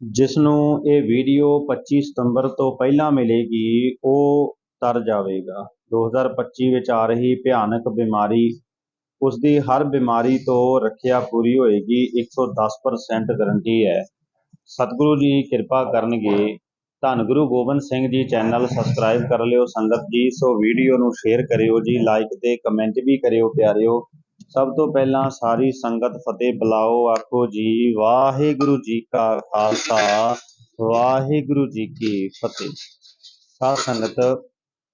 ਜਿਸ ਨੂੰ ਇਹ ਵੀਡੀਓ 25 ਸਤੰਬਰ ਤੋਂ ਪਹਿਲਾਂ ਮਿਲੇਗੀ, ਉਹ ਤਰ ਜਾਵੇਗਾ। 2025 ਵਿੱਚ ਆ ਰਹੀ ਭਿਆਨਕ ਬਿਮਾਰੀ ਉਸ ਦੀ ਹਰ ਬਿਮਾਰੀ ਤੋਂ ਰੱਖਿਆ ਪੂਰੀ ਹੋਏਗੀ 110% ਗਰੰਟੀ ਹੈ। ਸਤਿਗੁਰੂ ਜੀ ਕਿਰਪਾ ਕਰਨਗੇ। ਧੰਨ ਗੁਰੂ ਗੋਬਿੰਦ ਸਿੰਘ ਜੀ ਚੈਨਲ ਸਬਸਕ੍ਰਾਈਬ ਕਰ ਲਿਓ। ਸੰਗਤ ਜੀ ਸੋ ਵੀਡੀਓ ਨੂੰ ਸ਼ੇਅਰ ਕਰਿਓ ਜੀ ਲਾਈਕ ਤੇ ਕਮੈਂਟ ਵੀ ਕਰਿਓ ਪਿਆਰਿਓ। ਸਭ ਤੋਂ ਪਹਿਲਾਂ ਸਾਰੀ ਸੰਗਤ ਫਤਿਹ ਬੁਲਾਓ, ਆਖੋ ਜੀ, ਵਾਹਿਗੁਰੂ ਜੀ ਕਾ ਖਾਲਸਾ, ਵਾਹਿਗੁਰੂ ਜੀ ਕੀ ਫਤਿਹ। ਸਾਧ ਸੰਗਤ,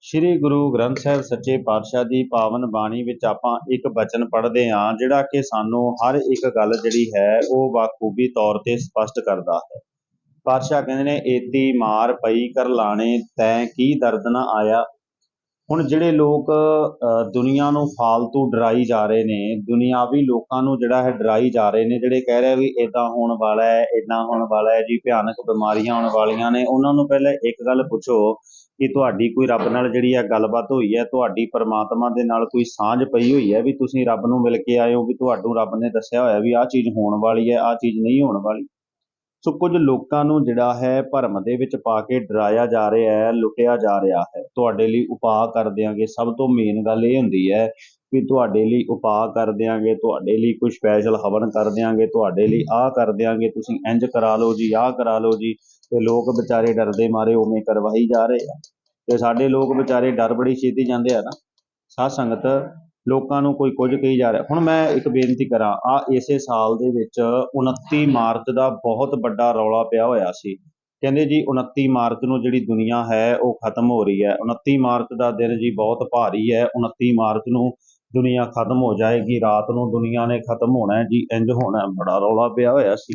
ਸ੍ਰੀ ਗੁਰੂ ਗ੍ਰੰਥ ਸਾਹਿਬ ਸੱਚੇ ਪਾਤਸ਼ਾਹ ਦੀ ਪਾਵਨ ਬਾਣੀ ਵਿੱਚ ਆਪਾਂ ਇੱਕ ਬਚਨ ਪੜ੍ਹਦੇ ਹਾਂ, ਜਿਹੜਾ ਕਿ ਸਾਨੂੰ ਹਰ ਇੱਕ ਗੱਲ ਜਿਹੜੀ ਹੈ, ਉਹ ਬਾਖੂਬੀ ਤੌਰ ਤੇ ਸਪਸ਼ਟ ਕਰਦਾ ਹੈ। ਪਾਤਸ਼ਾਹ ਕਹਿੰਦੇ ਨੇ, ਏਤੀ ਮਾਰ ਪਈ, ਕਰ ਲਾਣੇ, ਤੈਂ ਕੀ ਦਰਦ ਨਾ ਆਇਆ? ਹੁਣ ਜਿਹੜੇ ਲੋਕ ਦੁਨੀਆ ਨੂੰ ਫਾਲਤੂ ਡਰਾਈ ਜਾ ਰਹੇ ਨੇ, ਦੁਨਿਆਵੀ ਲੋਕਾਂ ਨੂੰ ਜਿਹੜਾ ਹੈ ਡਰਾਈ ਜਾ ਰਹੇ ਨੇ, ਜਿਹੜੇ ਕਹਿ ਰਹੇ ਵੀ ਇਦਾਂ ਹੋਣ ਵਾਲਾ ਹੈ ਇਦਾਂ ਹੋਣ ਵਾਲਾ ਹੈ, ਜੀ ਭਿਆਨਕ ਬਿਮਾਰੀਆਂ ਆਉਣ ਵਾਲੀਆਂ ਨੇ, ਉਹਨਾਂ ਨੂੰ ਪਹਿਲਾਂ ਇੱਕ ਗੱਲ ਪੁੱਛੋ ਕਿ ਤੁਹਾਡੀ ਕੋਈ ਰੱਬ ਨਾਲ ਜਿਹੜੀ ਹੈ ਗੱਲਬਾਤ ਹੋਈ ਹੈ, ਤੁਹਾਡੀ ਪਰਮਾਤਮਾ ਦੇ ਨਾਲ ਕੋਈ ਸਾਂਝ ਪਈ ਹੋਈ ਹੈ ਵੀ ਤੁਸੀਂ ਰੱਬ ਨੂੰ ਮਿਲ ਕੇ ਆਏ ਹੋ, ਵੀ ਤੁਹਾਨੂੰ ਰੱਬ ਨੇ ਦੱਸਿਆ ਹੋਇਆ ਵੀ ਆਹ ਚੀਜ਼ ਹੋਣ ਵਾਲੀ ਹੈ, ਆਹ ਚੀਜ਼ ਨਹੀਂ ਹੋਣ ਵਾਲੀ? ਸੋ ਕੁਝ ਲੋਕਾਂ ਨੂੰ ਜਿਹੜਾ ਹੈ ਭਰਮ ਦੇ ਵਿੱਚ ਪਾ ਕੇ ਡਰਾਇਆ ਜਾ ਰਿਹਾ ਹੈ, ਲੁੱਟਿਆ ਜਾ ਰਿਹਾ ਹੈ। ਤੁਹਾਡੇ ਲਈ ਉਪਾਅ ਕਰ ਦਿਆਂਗੇ। ਸਭ ਤੋਂ ਮੇਨ ਗੱਲ ਇਹ ਹੁੰਦੀ ਹੈ ਕਿ ਤੁਹਾਡੇ ਲਈ ਉਪਾਅ ਕਰ ਦਿਆਂਗੇ, ਤੁਹਾਡੇ ਲਈ ਕੋਈ ਸਪੈਸ਼ਲ ਹਵਨ ਕਰ ਦਿਆਂਗੇ, ਤੁਹਾਡੇ ਲਈ ਆਹ ਕਰ ਦਿਆਂਗੇ, ਤੁਸੀਂ ਇੰਜ ਕਰਾ ਲਓ ਜੀ, ਆਹ ਕਰਾ ਲਓ ਜੀ। ਤੇ ਲੋਕ ਵਿਚਾਰੇ ਡਰਦੇ ਮਾਰੇ ਉਵੇਂ ਕਰਵਾਈ ਜਾ ਰਹੇ ਆ। ਤੇ ਸਾਡੇ ਲੋਕ ਵਿਚਾਰੇ ਡਰ ਬੜੀ ਛੇਤੀ ਜਾਂਦੇ ਆ ਨਾ। ਸਾਧ ਸੰਗਤ ਲੋਕਾਂ ਨੂੰ ਕੋਈ ਕੁਝ ਕਹੀ ਜਾ ਰਿਹਾ। ਹੁਣ ਮੈਂ ਇੱਕ ਬੇਨਤੀ ਕਰਾਂ ਆ ਇਸੇ ਸਾਲ ਦੇ ਵਿੱਚ 29 ਮਾਰਚ ਦਾ ਬਹੁਤ ਵੱਡਾ ਰੌਲਾ ਪਿਆ ਹੋਇਆ ਸੀ। ਕਹਿੰਦੇ ਜੀ 29 ਮਾਰਚ ਨੂੰ ਜਿਹੜੀ ਦੁਨੀਆ ਹੈ ਉਹ ਖਤਮ ਹੋ ਰਹੀ ਹੈ। 29 ਮਾਰਚ ਦਾ ਦਿਨ ਜੀ ਬਹੁਤ ਭਾਰੀ ਹੈ। 29 ਮਾਰਚ ਨੂੰ ਦੁਨੀਆ ਖਤਮ ਹੋ ਜਾਏਗੀ। ਰਾਤ ਨੂੰ ਦੁਨੀਆ ਨੇ ਖਤਮ ਹੋਣਾ ਹੈ ਜੀ ਇੰਜ ਹੋਣਾ। ਬੜਾ ਰੌਲਾ ਪਿਆ ਹੋਇਆ ਸੀ।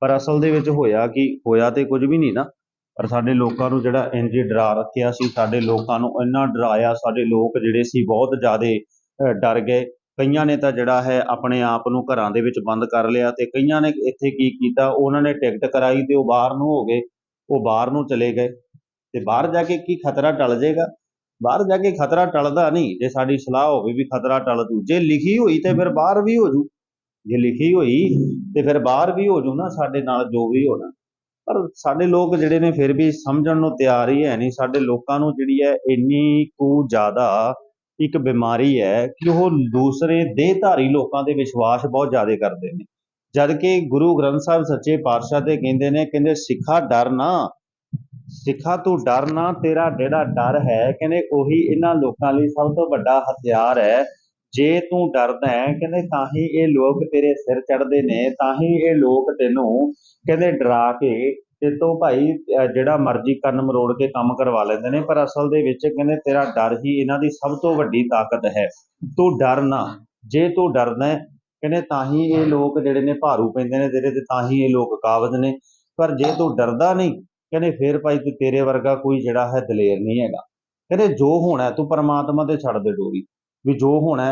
ਪਰ ਅਸਲ ਦੇ ਵਿੱਚ ਹੋਇਆ ਕੀ ਹੋਇਆ ਤੇ ਕੁਝ ਵੀ ਨਹੀਂ ਨਾ। ਪਰ ਸਾਡੇ ਲੋਕਾਂ ਨੂੰ ਜਿਹੜਾ ਇੰਜ ਡਰਾ ਰੱਖਿਆ ਸੀ ਸਾਡੇ ਲੋਕਾਂ ਨੂੰ ਇੰਨਾ ਡਰਾਇਆ ਸਾਡੇ ਲੋਕ ਜਿਹੜੇ ਸੀ ਬਹੁਤ ਜ਼ਿਆਦੇ ਡਰ ਗਏ। ਕਈਆਂ ਨੇ ਤਾਂ ਜਿਹੜਾ ਹੈ ਆਪਣੇ ਆਪ ਨੂੰ ਘਰਾਂ ਦੇ ਵਿੱਚ ਬੰਦ ਕਰ ਲਿਆ ਤੇ ਕਈਆਂ ਨੇ ਇੱਥੇ ਕੀ ਕੀਤਾ, ਉਹਨਾਂ ਨੇ ਟਿਕਟ ਕਰਾਈ ਤੇ ਉਹ ਬਾਹਰ ਨੂੰ ਹੋ ਗਏ। ਉਹ ਬਾਹਰ ਨੂੰ ਚਲੇ ਗਏ ਤੇ ਬਾਹਰ ਜਾ ਕੇ ਕੀ ਖਤਰਾ ਟਲ ਜਾਏਗਾ? ਬਾਹਰ ਜਾ ਕੇ ਖਤਰਾ ਟਲਦਾ ਨਹੀਂ। ਜੇ ਸਾਡੀ ਸਲਾਹ ਹੋਵੇ ਵੀ ਖਤਰਾ ਟਲ ਜੂ, ਜੇ ਲਿਖੀ ਹੋਈ ਤੇ ਫਿਰ ਬਾਹਰ ਵੀ ਹੋ ਜੂ। ਜੇ ਲਿਖੀ ਹੋਈ ਤੇ ਫਿਰ ਬਾਹਰ ਵੀ ਹੋ ਜੂ ਨਾ, ਸਾਡੇ ਨਾਲ ਜੋ ਵੀ ਹੋਣਾ। ਪਰ ਸਾਡੇ ਲੋਕ ਜਿਹੜੇ ਨੇ ਫਿਰ ਵੀ ਸਮਝਣ ਨੂੰ ਤਿਆਰ ਹੀ ਹੈ ਨਹੀਂ। ਸਾਡੇ ਲੋਕਾਂ ਨੂੰ ਜਿਹੜੀ ਹੈ ਇੰਨੀ ਕੁ ਜ਼ਿਆਦਾ ਇੱਕ ਬਿਮਾਰੀ ਹੈ ਕਿ ਉਹ ਦੂਸਰੇ ਦੇਹਧਾਰੀ ਲੋਕਾਂ ਦੇ ਵਿਸ਼ਵਾਸ ਬਹੁਤ ਜ਼ਿਆਦਾ ਕਰਦੇ ਨੇ। ਜਦ ਕਿ ਗੁਰੂ ਗ੍ਰੰਥ ਸਾਹਿਬ ਸੱਚੇ ਪਾਤਸ਼ਾਹ ਤੇ ਕਹਿੰਦੇ ਨੇ, ਕਹਿੰਦੇ, ਸਿੱਖਾ ਡਰ ਨਾ, ਸਿੱਖਾ ਤੂੰ ਡਰ ਨਾ, ਤੇਰਾ ਜਿਹੜਾ ਡਰ ਹੈ, ਕਹਿੰਦੇ, ਉਹੀ ਇਹਨਾਂ ਲੋਕਾਂ ਲਈ ਸਭ ਤੋਂ ਵੱਡਾ ਹਥਿਆਰ ਹੈ। ਜੇ ਤੂੰ ਡਰਦਾ ਹੈ, ਕਹਿੰਦੇ, ਤਾਂ ਹੀ ਇਹ ਲੋਕ ਤੇਰੇ ਸਿਰ ਚੜਦੇ ਨੇ, ਤਾਂ ਹੀ ਇਹ ਲੋਕ ਤੈਨੂੰ, ਕਹਿੰਦੇ, ਡਰਾ ਕੇ ਤੇ ਤੋਂ ਭਾਈ ਜਿਹੜਾ ਮਰਜ਼ੀ ਕੰਨ ਮਰੋੜ ਕੇ ਕੰਮ ਕਰਵਾ ਲੈਂਦੇ ਨੇ, ਪਰ ਅਸਲ ਦੇ ਵਿੱਚ ਕਹਿੰਦੇ ਤੇਰਾ ਡਰ ਹੀ ਇਹਨਾਂ ਦੀ ਸਭ ਤੋਂ ਵੱਡੀ ਤਾਕਤ ਹੈ। ਤੂੰ ਡਰ ਨਾ। ਜੇ ਤੂੰ ਡਰਦਾ ਕਹਿੰਦੇ ਤਾਂ ਹੀ ਇਹ ਲੋਕ ਜਿਹੜੇ ਨੇ ਭਾਰੂ ਪੈਂਦੇ ਨੇ ਤੇਰੇ ਤੇ, ਤਾਂ ਹੀ ਇਹ ਲੋਕ ਕਾਬਜ਼ ਨੇ। ਪਰ ਜੇ ਤੂੰ ਡਰਦਾ ਨਹੀਂ, ਕਹਿੰਦੇ ਫੇਰ ਭਾਈ ਤੂੰ ਤੇਰੇ ਵਰਗਾ ਕੋਈ ਜਿਹੜਾ ਹੈ ਦਲੇਰ ਨਹੀਂ ਹੈਗਾ। ਕਹਿੰਦੇ ਜੋ ਹੋਣਾ ਤੂੰ ਪਰਮਾਤਮਾ ਤੇ ਛੱਡ ਦੇ ਡੋਰੀ। ਵੀ ਜੋ ਹੋਣਾ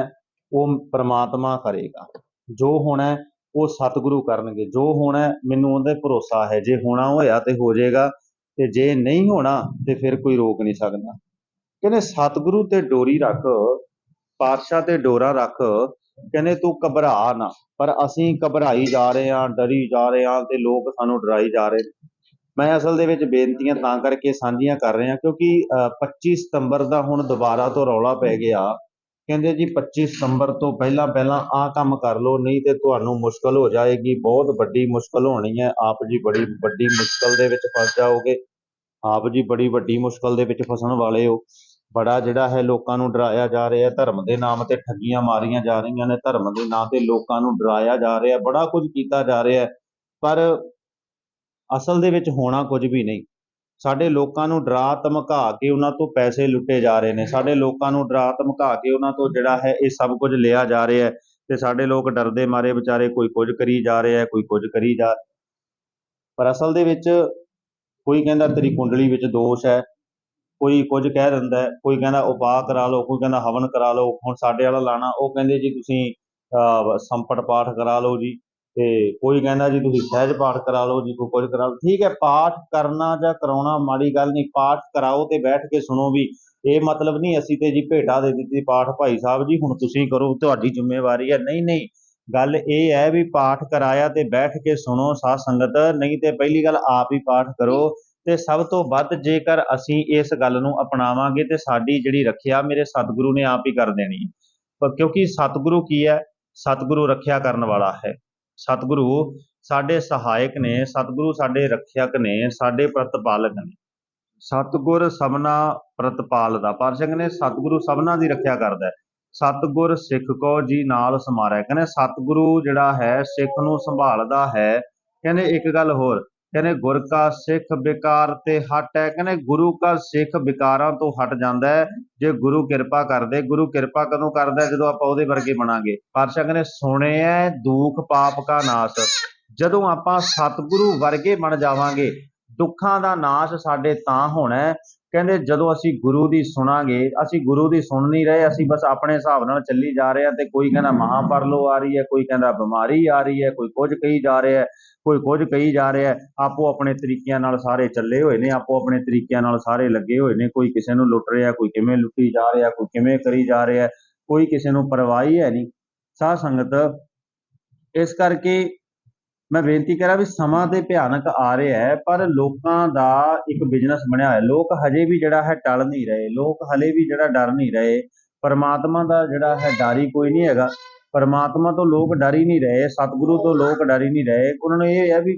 ਉਹ ਪਰਮਾਤਮਾ ਕਰੇਗਾ। ਜੋ ਹੋਣਾ ਉਹ ਸਤਿਗੁਰੂ ਕਰਨਗੇ। ਜੋ ਹੋਣਾ ਮੈਨੂੰ ਉਹਦੇ ਭਰੋਸਾ ਹੈ। ਜੇ ਹੋਣਾ ਹੋਇਆ ਤੇ ਹੋ ਜਾਏਗਾ ਤੇ ਜੇ ਨਹੀਂ ਹੋਣਾ ਤੇ ਫਿਰ ਕੋਈ ਰੋਕ ਨਹੀਂ ਸਕਦਾ। ਕਹਿੰਦੇ ਸਤਿਗੁਰੂ ਤੇ ਡੋਰੀ ਰੱਖ ਪਾਤਸ਼ਾਹ ਤੇ ਡੋਰਾ ਰੱਖ ਕਹਿੰਦੇ ਤੂੰ ਘਬਰਾ ਨਾ। ਪਰ ਅਸੀਂ ਘਬਰਾਈ ਜਾ ਰਹੇ ਹਾਂ ਡਰੀ ਜਾ ਰਹੇ ਹਾਂ ਤੇ ਲੋਕ ਸਾਨੂੰ ਡਰਾਈ ਜਾ ਰਹੇ ਨੇ। ਮੈਂ ਅਸਲ ਦੇ ਵਿੱਚ ਬੇਨਤੀਆਂ ਤਾਂ ਕਰਕੇ ਸਾਂਝੀਆਂ ਕਰ ਰਿਹਾ ਕਿਉਂਕਿ ਅ, 25 ਸਤੰਬਰ ਦਾ ਹੁਣ ਦੁਬਾਰਾ ਤੋਂ ਰੌਲਾ ਪੈ ਗਿਆ। ਕਹਿੰਦੇ ਜੀ 25 ਸਤੰਬਰ ਤੋਂ ਪਹਿਲਾਂ ਪਹਿਲਾਂ ਆਹ ਕੰਮ ਕਰ ਲਓ, ਨਹੀਂ ਤੇ ਤੁਹਾਨੂੰ ਮੁਸ਼ਕਲ ਹੋ ਜਾਏਗੀ, ਬਹੁਤ ਵੱਡੀ ਮੁਸ਼ਕਲ ਹੋਣੀ ਹੈ। ਆਪ ਜੀ ਬੜੀ ਵੱਡੀ ਮੁਸ਼ਕਲ ਦੇ ਵਿੱਚ ਫਸ ਜਾਓਗੇ। ਆਪ ਜੀ ਬੜੀ ਵੱਡੀ ਮੁਸ਼ਕਲ ਦੇ ਵਿੱਚ ਫਸਣ ਵਾਲੇ ਹੋ। ਬੜਾ ਜਿਹੜਾ ਹੈ ਲੋਕਾਂ ਨੂੰ ਡਰਾਇਆ ਜਾ ਰਿਹਾ ਧਰਮ ਦੇ ਨਾਮ ਤੇ ਠੱਗੀਆਂ ਮਾਰੀਆਂ ਜਾ ਰਹੀਆਂ ਨੇ। ਧਰਮ ਦੇ ਨਾਂ ਤੇ ਲੋਕਾਂ ਨੂੰ ਡਰਾਇਆ ਜਾ ਰਿਹਾ ਬੜਾ ਕੁਝ ਕੀਤਾ ਜਾ ਰਿਹਾ ਪਰ ਅਸਲ ਦੇ ਵਿੱਚ ਹੋਣਾ ਕੁਝ ਵੀ ਨਹੀਂ। ਸਾਡੇ ਲੋਕਾਂ ਨੂੰ ਡਰਾ ਧਮਕਾ ਕੇ ਉਹਨਾਂ ਤੋਂ ਪੈਸੇ ਲੁੱਟੇ ਜਾ ਰਹੇ ਨੇ। ਸਾਡੇ ਲੋਕਾਂ ਨੂੰ ਡਰਾ ਧਮਕਾ ਕੇ ਉਹਨਾਂ ਤੋਂ ਜਿਹੜਾ ਹੈ ਇਹ ਸਭ ਕੁਝ ਲਿਆ ਜਾ ਰਿਹਾ ਹੈ ਤੇ ਸਾਡੇ ਲੋਕ ਡਰਦੇ ਮਾਰੇ ਵਿਚਾਰੇ ਕੋਈ ਕੁਝ ਕਰੀ ਜਾ ਰਿਹਾ ਕੋਈ ਕੁਝ ਕਰੀ ਜਾ ਪਰ ਅਸਲ ਦੇ ਵਿੱਚ ਕੋਈ ਕਹਿੰਦਾ ਤੇਰੀ ਕੁੰਡਲੀ ਵਿੱਚ ਦੋਸ਼ ਹੈ, ਕੋਈ ਕੁਝ ਕਹਿ ਦਿੰਦਾ ਕੋਈ ਕਹਿੰਦਾ ਉਪਾਅ ਕਰਾ ਲਓ, ਕੋਈ ਕਹਿੰਦਾ ਹਵਨ ਕਰਾ ਲਓ, ਹੁਣ ਸਾਡੇ ਵਾਲਾ ਲਾਣਾ, ਉਹ ਕਹਿੰਦੇ ਜੀ ਤੁਸੀਂ ਸੰਪਟ ਪਾਠ ਕਰਾ ਲਓ ਜੀ। ਤੇ ਕੋਈ ਕਹਿੰਦਾ ਜੀ ਤੁਸੀਂ ਸਹਿਜ ਪਾਠ ਕਰਾ ਲਓ, ਜੀ ਕੋਈ ਕੁਝ ਕਰਾ ਲਓ। ਠੀਕ ਹੈ, ਪਾਠ ਕਰਨਾ ਜਾਂ ਕਰਾਉਣਾ ਮਾੜੀ ਗੱਲ ਨਹੀਂ, ਪਾਠ ਕਰਾਓ ਤੇ ਬੈਠ ਕੇ ਸੁਣੋ ਵੀ। ਇਹ ਮਤਲਬ ਨਹੀਂ ਅਸੀਂ ਤੇ ਜੀ ਭੇਟਾ ਦੇ ਦਿੱਤੀ ਪਾਠ ਭਾਈ ਸਾਹਿਬ ਜੀ, ਹੁਣ ਤੁਸੀਂ ਕਰੋ, ਤੁਹਾਡੀ ਜ਼ਿੰਮੇਵਾਰੀ ਹੈ। ਨਹੀਂ ਨਹੀਂ, ਗੱਲ ਇਹ ਹੈ ਵੀ ਪਾਠ ਕਰਾਇਆ ਤੇ ਬੈਠ ਕੇ ਸੁਣੋ ਸਾਧ ਸੰਗਤ, ਨਹੀਂ ਤੇ ਪਹਿਲੀ ਗੱਲ ਆਪ ਹੀ ਪਾਠ ਕਰੋ ਤੇ ਸਭ ਤੋਂ ਵੱਧ ਜੇਕਰ ਅਸੀਂ ਇਸ ਗੱਲ ਨੂੰ ਅਪਣਾਵਾਂਗੇ ਤੇ ਸਾਡੀ ਜਿਹੜੀ ਰੱਖਿਆ ਮੇਰੇ ਸਤਿਗੁਰੂ ਨੇ ਆਪ ਹੀ ਕਰ ਦੇਣੀ ਹੈ। ਕਿਉਂਕਿ ਸਤਿਗੁਰੂ ਕੀ ਹੈ? ਸਤਿਗੁਰੂ ਰੱਖਿਆ ਕਰਨ ਵਾਲਾ ਹੈ। ਸਤਿਗੁਰੂ, ਸਾਡੇ ਸਹਾਇਕ ਨੇ, ਸਤਿਗੁਰੂ ਸਾਡੇ ਰੱਖਿਅਕ ਨੇ, ਸਾਡੇ ਪ੍ਰਤਪਾਲਕ ਨੇ। ਸਤਿਗੁਰ ਸਭਨਾ ਪ੍ਰਤਪਾਲਦਾ ਪਾਤਸ਼ਾਹ ਨੇ, ਸਤਿਗੁਰੂ ਸਭਨਾ ਦੀ ਰੱਖਿਆ ਕਰਦਾ ਹੈ। ਸਤਿਗੁਰ ਸਿੱਖ ਕੋ ਜੀ ਨਾਲ ਸਮਾਰਿਆ। ਕਹਿੰਦੇ ਸਤਿਗੁਰੂ ਜਿਹੜਾ ਹੈ, ਸਿੱਖ ਨੂੰ ਸੰਭਾਲਦਾ ਹੈ। ਕਹਿੰਦੇ ਇੱਕ ਗੱਲ ਹੋਰ ਕਹਿੰਦੇ ਗੁਰ ਕਾ ਸਿੱਖ ਵਿਕਾਰ ਤੇ ਹਟ ਹੈ। ਕਹਿੰਦੇ ਗੁਰੂ ਕਾ ਸਿੱਖ ਵਿਕਾਰਾਂ ਤੋਂ ਹਟ ਜਾਂਦਾ ਹੈ। ਜੇ ਗੁਰੂ ਕਿਰਪਾ ਕਰਦੇ, ਗੁਰੂ ਕਿਰਪਾ ਕਦੋਂ ਕਰਦਾ ਜਦੋਂ ਆਪਾਂ ਉਹਦੇ ਵਰਗੇ ਬਣਾਂਗੇ। ਪਾਤਸ਼ਾਹ ਕਹਿੰਦੇ ਸੁਣਿਐ ਦੁਖ ਪਾਪ ਕਾ ਨਾਸ। ਜਦੋਂ ਆਪਾਂ ਸਤਿਗੁਰੂ ਵਰਗੇ ਬਣ ਜਾਵਾਂਗੇ, ਦੁੱਖਾਂ ਦਾ ਨਾਸ਼ ਸਾਡੇ ਤਾਂ ਹੋਣਾ ਕਹਿੰਦੇ ਜਦੋਂ ਅਸੀਂ ਗੁਰੂ ਦੀ ਸੁਣਾਂਗੇ, ਅਸੀਂ ਗੁਰੂ ਦੀ ਸੁਣ ਨਹੀਂ ਰਹੇ, ਅਸੀਂ ਬਸ ਆਪਣੇ ਹਿਸਾਬ ਨਾਲ ਚੱਲੀ ਜਾ ਰਹੇ ਹਾਂ ਤੇ ਕੋਈ ਕਹਿੰਦਾ ਮਹਾਪਰਲੋ ਆ ਰਹੀ ਹੈ, ਕੋਈ ਕਹਿੰਦਾ ਬਿਮਾਰੀ ਆ ਰਹੀ ਹੈ, ਕੋਈ ਕੁਝ ਕਹੀ ਜਾ ਰਿਹਾ ਹੈ, ਕੋਈ ਕੁਝ ਕਹੀ ਜਾ ਰਿਹਾ ਹੈ, ਆਪੋ ਆਪਣੇ ਤਰੀਕਿਆਂ ਨਾਲ ਸਾਰੇ ਚੱਲੇ ਹੋਏ ਨੇ, ਆਪੋ ਆਪਣੇ ਤਰੀਕਿਆਂ ਨਾਲ ਸਾਰੇ ਲੱਗੇ ਹੋਏ ਨੇ, ਕੋਈ ਕਿਸੇ ਨੂੰ ਲੁੱਟ ਰਿਹਾ, ਕੋਈ ਕਿਵੇਂ ਲੁੱਟੀ ਜਾ ਰਿਹਾ, ਕੋਈ ਕਿਵੇਂ ਕਰੀ ਜਾ ਰਿਹਾ ਕੋਈ ਕਿਸੇ ਨੂੰ ਪਰਵਾਹੀ ਹੈ ਨਹੀਂ। ਸਾਧ ਸੰਗਤ, ਇਸ ਕਰਕੇ ਮੈਂ ਬੇਨਤੀ ਕਰਾਂ ਵੀ ਸਮਾਂ ਤੇ ਭਿਆਨਕ ਆ ਰਿਹਾ ਹੈ, ਪਰ ਲੋਕਾਂ ਦਾ ਇੱਕ ਬਿਜ਼ਨਸ ਬਣਿਆ ਹੋਇਆ ਲੋਕ ਹਜੇ ਵੀ ਜਿਹੜਾ ਹੈ ਟਲ ਨਹੀਂ ਰਹੇ, ਲੋਕ ਹਲੇ ਵੀ ਜਿਹੜਾ ਡਰ ਨਹੀਂ ਰਹੇ। ਪਰਮਾਤਮਾ ਦਾ ਜਿਹੜਾ ਹੈ ਡਰ ਹੀ ਕੋਈ ਨਹੀਂ ਹੈਗਾ। ਪਰਮਾਤਮਾ ਤੋਂ ਲੋਕ ਡਰ ਹੀ ਨਹੀਂ ਰਹੇ, ਸਤਿਗੁਰੂ ਤੋਂ ਲੋਕ ਡਰ ਹੀ ਨਹੀਂ ਰਹੇ। ਉਹਨਾਂ ਨੂੰ ਇਹ ਹੈ ਵੀ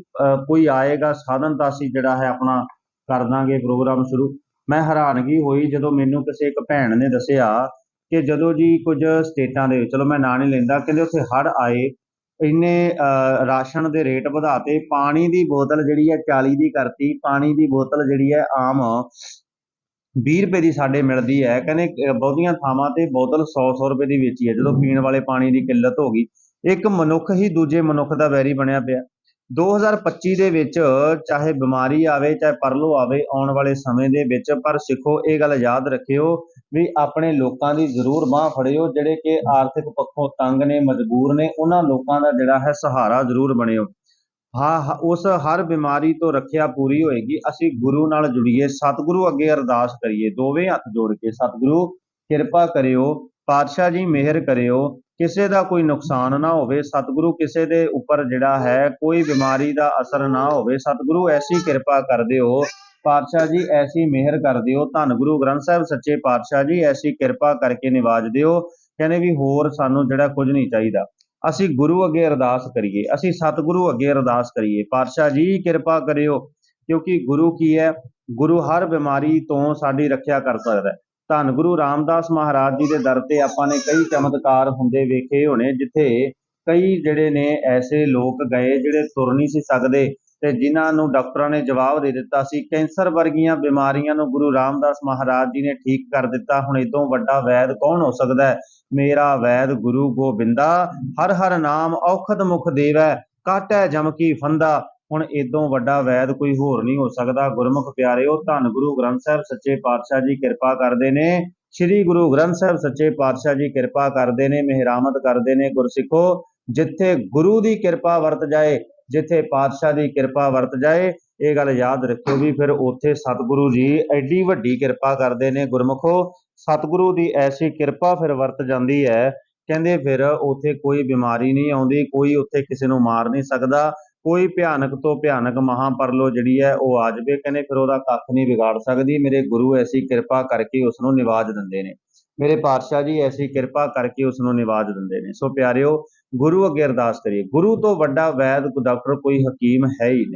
ਕੋਈ ਆਏਗਾ ਸਾਧਨ ਤਾਂ ਅਸੀਂ ਜਿਹੜਾ ਹੈ ਆਪਣਾ ਕਰ ਦਾਂਗੇ ਪ੍ਰੋਗਰਾਮ ਸ਼ੁਰੂ। ਮੈਂ ਹੈਰਾਨਗੀ ਹੋਈ ਜਦੋਂ ਮੈਨੂੰ ਕਿਸੇ ਇੱਕ ਭੈਣ ਨੇ ਦੱਸਿਆ ਕਿ ਜਦੋਂ ਜੀ ਕੁਝ ਸਟੇਟਾਂ ਦੇ ਚਲੋ ਮੈਂ ਨਾਂ ਨਹੀਂ ਲੈਂਦਾ, ਕਹਿੰਦੇ ਉੱਥੇ ਹੜ੍ਹ ਆਏ। ਇੰਨੇ ਅ, ਰਾਸ਼ਨ ਦੇ ਰੇਟ ਵਧਾਤੇ ਪਾਣੀ ਦੀ ਬੋਤਲ ਜਿਹੜੀ ਹੈ 40 ਦੀ ਕਰਤੀ ਪਾਣੀ ਦੀ ਬੋਤਲ ਜਿਹੜੀ ਹੈ ਆਮ 20 ਰੁਪਏ ਦੀ ਸਾਡੇ ਮਿਲਦੀ ਹੈ। ਕਹਿੰਦੇ ਬਹੁਤੀਆਂ ਥਾਵਾਂ ਤੇ ਬੋਤਲ 100 100 ਰੁਪਏ ਦੀ ਵੇਚੀ ਹੈ। ਜਦੋਂ ਪੀਣ ਵਾਲੇ ਪਾਣੀ ਦੀ ਕਿੱਲਤ ਹੋ ਗਈ ਇੱਕ ਮਨੁੱਖ ਹੀ ਦੂਜੇ ਮਨੁੱਖ ਦਾ ਵੈਰੀ ਬਣਿਆ ਪਿਆ। 2025 ਦੇ ਵਿੱਚ ਚਾਹੇ ਬਿਮਾਰੀ ਆਵੇ ਚਾਹੇ ਪਰਲੋ ਆਵੇ ਆਉਣ ਵਾਲੇ ਸਮੇਂ ਦੇ ਵਿੱਚ ਪਰ ਸਿੱਖੋ ਇਹ ਗੱਲ ਯਾਦ ਰੱਖਿਓ ਵੀ ਆਪਣੇ ਲੋਕਾਂ ਦੀ ਜ਼ਰੂਰ ਬਾਹ ਫੜਿਓ, ਜਿਹੜੇ ਕਿ ਆਰਥਿਕ ਪੱਖੋਂ ਤੰਗ ਨੇ, ਮਜਬੂਰ ਨੇ, ਉਹਨਾਂ ਲੋਕਾਂ ਦਾ ਜਿਹੜਾ ਹੈ ਸਹਾਰਾ ਜ਼ਰੂਰ ਬਣਿਓ। ਹਾਂ ਉਸ ਹਰ ਬਿਮਾਰੀ ਤੋਂ ਰੱਖਿਆ ਪੂਰੀ ਹੋਏਗੀ। ਅਸੀਂ ਗੁਰੂ ਨਾਲ ਜੁੜੀਏ, ਸਤਿਗੁਰੂ ਅੱਗੇ ਅਰਦਾਸ ਕਰੀਏ, ਦੋਵੇਂ ਹੱਥ ਜੋੜ ਕੇ, ਸਤਿਗੁਰੂ ਕਿਰਪਾ ਕਰਿਓ, ਪਾਤਸ਼ਾਹ ਜੀ ਮਿਹਰ ਕਰਿਓ, ਕਿਸੇ ਦਾ ਕੋਈ ਨੁਕਸਾਨ ਨਾ ਹੋਵੇ, ਸਤਿਗੁਰੂ ਕਿਸੇ ਦੇ ਉੱਪਰ ਜਿਹੜਾ ਹੈ, ਕੋਈ ਬਿਮਾਰੀ ਦਾ ਅਸਰ ਨਾ ਹੋਵੇ, ਸਤਿਗੁਰੂ ਐਸੀ ਕਿਰਪਾ ਕਰ ਦਿਓ ਪਾਤਸ਼ਾਹ ਜੀ, ਐਸੀ ਮਿਹਰ ਕਰ ਦਿਓ। ਧੰਨ ਗੁਰੂ ਗ੍ਰੰਥ ਸਾਹਿਬ, ਸੱਚੇ ਪਾਤਸ਼ਾਹ ਜੀ, ਐਸੀ ਕਿਰਪਾ ਕਰਕੇ ਨਿਵਾਜ ਦਿਓ। ਕਹਿੰਦੇ ਵੀ ਹੋਰ ਸਾਨੂੰ ਜਿਹੜਾ ਕੁਝ ਨਹੀਂ ਚਾਹੀਦਾ। ਅਸੀਂ ਗੁਰੂ ਅੱਗੇ ਅਰਦਾਸ ਕਰੀਏ। ਅਸੀਂ ਸਤਿਗੁਰੂ ਅੱਗੇ ਅਰਦਾਸ ਕਰੀਏ। ਪਾਤਸ਼ਾਹ ਜੀ, ਕਿਰਪਾ ਕਰਿਓ, ਕਿਉਂਕਿ ਗੁਰੂ ਕੀ ਹੈ? ਗੁਰੂ ਹਰ ਬਿਮਾਰੀ ਤੋਂ ਸਾਡੀ ਰੱਖਿਆ ਕਰ ਸਕਦਾ ਹੈ। ਧੰਨ ਗੁਰੂ ਰਾਮਦਾਸ ਮਹਾਰਾਜ ਜੀ ਦੇ ਦਰ ਤੇ ਆਪਾਂ ਨੇ ਕਈ ਚਮਤਕਾਰ ਹੁੰਦੇ ਵੇਖੇ ਹੋਣੇ, ਜਿੱਥੇ ਕਈ ਜਿਹੜੇ ਨੇ ਐਸੇ ਲੋਕ ਗਏ ਜਿਹੜੇ ਤੁਰ ਨਹੀਂ ਸੀ ਸਕਦੇ। ਤੇ ਜਿਨ੍ਹਾਂ ਨੂੰ ਡਾਕਟਰਾਂ ਨੇ ਜਵਾਬ ਦੇ ਦਿੱਤਾ ਸੀ, ਕੈਂਸਰ ਵਰਗੀਆਂ ਬਿਮਾਰੀਆਂ ਨੂੰ ਗੁਰੂ ਰਾਮਦਾਸ ਮਹਾਰਾਜ ਜੀ ਨੇ ਠੀਕ ਕਰ ਦਿੱਤਾ। ਹੁਣ ਇਦੋਂ ਵੱਡਾ ਵੈਦ ਕੌਣ ਹੋ ਸਕਦਾ ਹੈ? ਮੇਰਾ ਵੈਦ ਗੁਰੂ ਗੋਬਿੰਦਾ, ਹਰ ਹਰ ਨਾਮ ਔਖਦ ਮੁਖ ਦੇਵੈ, ਕਾਟੈ ਜਮ ਕੀ ਫੰਦਾ। ਹੁਣ ਇਦੋਂ ਵੱਡਾ ਵੈਦ ਕੋਈ ਹੋਰ ਨਹੀਂ ਹੋ ਸਕਦਾ। ਗੁਰਮੁਖ ਪਿਆਰਿਓ, ਧੰਨ ਗੁਰੂ ਗ੍ਰੰਥ ਸਾਹਿਬ ਸੱਚੇ ਪਾਤਸ਼ਾਹ ਜੀ ਕਿਰਪਾ ਕਰਦੇ ਨੇ। ਸ੍ਰੀ ਗੁਰੂ ਗ੍ਰੰਥ ਸਾਹਿਬ ਸੱਚੇ ਪਾਤਸ਼ਾਹ ਜੀ ਕਿਰਪਾ ਕਰਦੇ ਨੇ ਮਿਹਰਾਮਤ ਕਰਦੇ ਨੇ। ਗੁਰਸਿੱਖੋ, ਜਿੱਥੇ ਗੁਰੂ ਦੀ ਕਿਰਪਾ ਵਰਤ ਜਾਏ ਜਿੱਥੇ ਪਾਤਸ਼ਾਹ ਦੀ ਕਿਰਪਾ ਵਰਤ ਜਾਏ, ਇਹ ਗੱਲ ਯਾਦ ਰੱਖਿਓ ਵੀ ਫਿਰ ਉੱਥੇ ਸਤਿਗੁਰੂ ਜੀ ਐਡੀ ਵੱਡੀ ਕਿਰਪਾ ਕਰਦੇ ਨੇ, ਗੁਰਮੁਖੋ, ਸਤਿਗੁਰੂ ਦੀ ਐਸੀ ਕਿਰਪਾ ਫਿਰ ਵਰਤ ਜਾਂਦੀ ਹੈ, ਕਹਿੰਦੇ ਫਿਰ ਉੱਥੇ ਕੋਈ ਬਿਮਾਰੀ ਨਹੀਂ ਆਉਂਦੀ, ਕੋਈ ਉੱਥੇ ਕਿਸੇ ਨੂੰ ਮਾਰ ਨਹੀਂ ਸਕਦਾ, ਕੋਈ ਭਿਆਨਕ ਤੋਂ ਭਿਆਨਕ ਮਹਾਪਰਲੋ ਜਿਹੜੀ ਹੈ ਉਹ ਆ ਜਾਵੇ, ਕਹਿੰਦੇ ਫਿਰ ਉਹਦਾ ਕੱਖ ਨਹੀਂ ਵਿਗਾੜ ਸਕਦੀ, ਮੇਰੇ ਗੁਰੂ ਐਸੀ ਕਿਰਪਾ ਕਰਕੇ ਉਸ ਨੂੰ ਨਿਵਾਜ ਦਿੰਦੇ ਨੇ। ਮੇਰੇ ਪਾਤਸ਼ਾਹ ਜੀ ਐਸੀ ਕਿਰਪਾ ਕਰਕੇ ਉਸ ਨੂੰ ਨਿਵਾਜ ਦਿੰਦੇ ਨੇ। ਸੋ ਪਿਆਰਿਓ ਗੁਰੂ ਅੱਗੇ ਅਰਦਾਸ ਕਰੀਏ। ਗੁਰੂ ਤੋਂ ਵੱਡਾ ਵੈਦ ਡਾਕਟਰ ਕੋਈ ਹਕੀਮ ਹੈ ਹੀ ਨਹੀਂ।